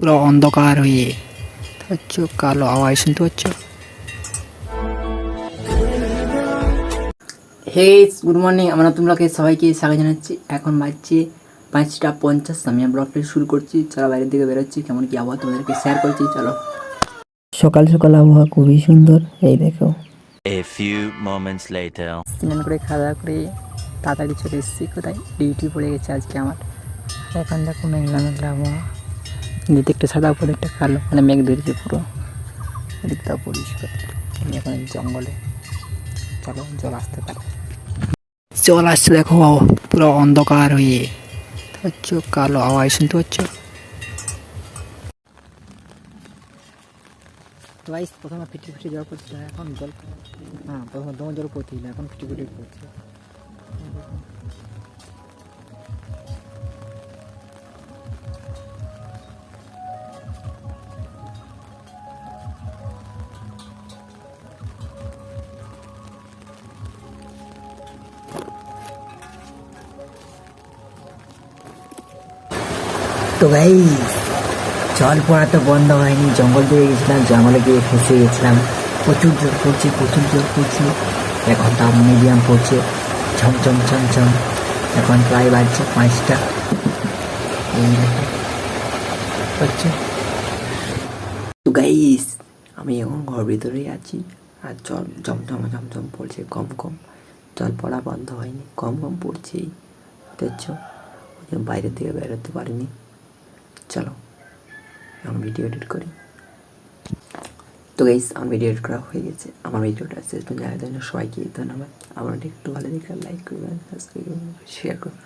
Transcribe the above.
পুরো অন্ধকার হয়ে হচ্ছে কালো আওয়াজ শুনতে পাচ্ছ? Hey good morning. আমরা তোমরাকে সবাইকে স্বাগত জানাচ্ছি। এখন বাজছে পাঁচটা পঞ্চাশ। আমি ব্লগটা শুরু করছি। চলো বাইরের দিকে বেরোচ্ছি। কেমন কি আবহাওয়া তোমাদেরকে শেয়ার করছি চলো। সকাল সকাল আবহাওয়া খুবই সুন্দর এই দেখো। A few moments later. স্নান করে খাওয়া দাওয়া করে তাড়াতাড়ি চলে এসেছি। কোথায়? ডিউটি পড়ে গেছে আজকে আমার। এখন দেখো মেঘলা মেঘলা আবহাওয়া। দিতে একটু সাদা, উপরে একটা কালো। মানে মেঘ ধরেছে পুরো। দিকটা পরিষ্কার। এখন জঙ্গলে। চলো, জল আসতে পারে জল আসছে দেখো, পুরো অন্ধকার হয়ে। হচ্ছে কালো আওয়াজ শুনতে পাচ্ছ? তো প্রথমে ফিটি ফিটি জল পড়ছিল, এখন জল হ্যাঁ প্রথমে জল পড়ছিল, এখন ফিটি ফিটি পড়ছে। তো ভাই, জল পড়া তো বন্ধ হয়নি, জঙ্গল দিয়ে গেছিলাম জঙ্গলে গিয়ে ফেসে গেছিলাম। প্রচুর জল পড়ছে, প্রচুর জল পড়ছে। এখন তার মিডিয়াম পড়ছে, ঝমঝম ঝমঝম। এখন প্রায় বাজছে পাঁচটা। হচ্ছে। তো গাইস আমি এখন ঘর ভিতরেই আছি, আর জল ঝমঝম ঝমঝম পড়ছে কম কম জল পড়া বন্ধ হয়নি কম কম পড়ছেই দেখছ বাইরের দিকে বেরোতে পারিনি। চলো, এখন ভিডিও এডিট করি। তো গাইস আমার ভিডিও এডিট করা হয়ে গেছে। আমার ভিডিওটা শেষ পর্যন্ত দেখার জন্য সবাইকে ধন্যবাদ। আমার একটু ভালো দেখলে লাইক করবেন সাবস্ক্রাইব করবেন শেয়ার করবেন।